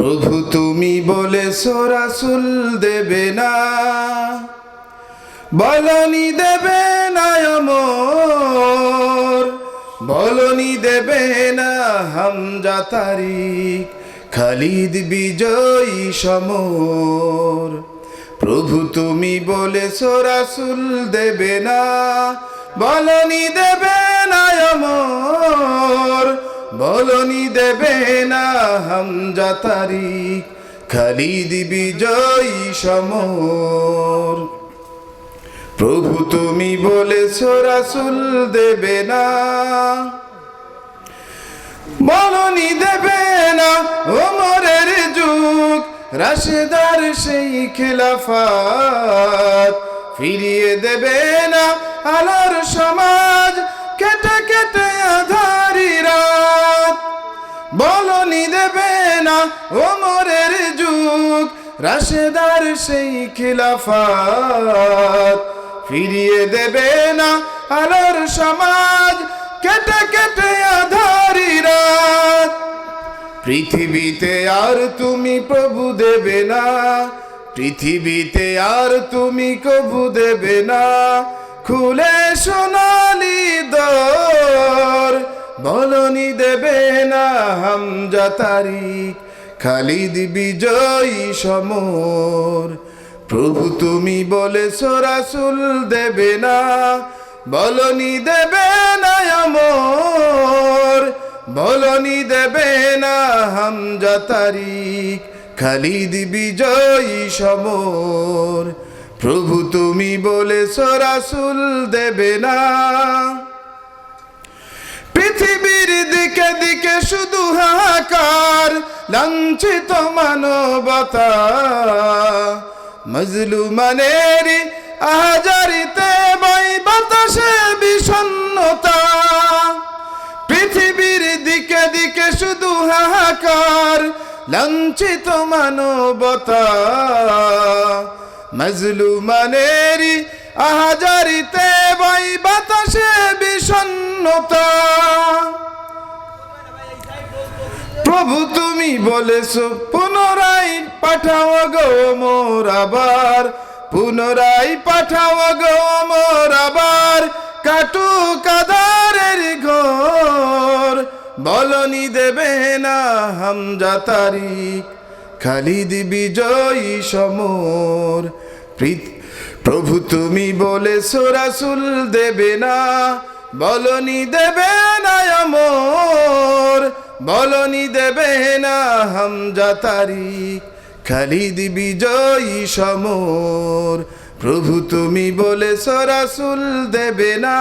প্রভু তুমি বলে সরাসুল দেবে না, বলনি দেবে না বলনি দেবে না হামজা তারিক, খালিদ বিজয়ী সমর। প্রভু তুমি বলে সরাসুল দেবে না, বলনি দেবে বলনি দেবে না হামজা তারিক, খালিদ বিজয়ী সমর। প্রভু তুমি বলেছ, রাসুল দেবে না। বলনি দেবে না ওমরের যুগ, রাশেদার সেই খেলাফাত। ফিরিয়ে দেবে না আলোর দেবে না ওমরের যুগ। রাশেদার সেই খিলাফাত ফিরিয়ে দেবে না আলোর সমাজ। কেটে কেটে আধারি রাত। পৃথিবীতে আর তুমি প্রভু দেবে না। পৃথিবীতে আর তুমি কবু দেবে না। খুলে সোনালি বলনি দেবে না হামজা তারিক, খালিদ বিজয়ী সমর। প্রভু তুমি বলে সরাসুল দেবে না, বলনি দেবে না আমর। বলনি দেবে না হামজা তারিক, খালিদ বিজয়ী সমর। প্রভু তুমি বলে সরাসুল দেবে না। দিকে শুধু হাহাকার, লাঞ্ছিত মানবতা। মজলুমানের আহাজারিতে বাই বাতাসে বিষণ্ণতা। পৃথিবীর দিকে দিকে শুধু হাহাকার, লাঞ্ছিত মানবতা। মজলুমানের আহাজারিতে প্রভু তুমি বলেছ, পুনরায় পাঠাও গো মোর আবার, পুনরায় পাঠাও গো মোর আবার, কাটু কাদারের ঘর। বলনি দেবে না হামজা তারিক, খালিদ বিজয়ী সমর। প্রভু তুমি বলে রাসুল দেবে না, বলনি দেবে না আমর বলনি দেবে না হামজা তারিক খালিদ বিজয়ী সমর। প্রভু তুমি বলে সরাসুল দেবে না।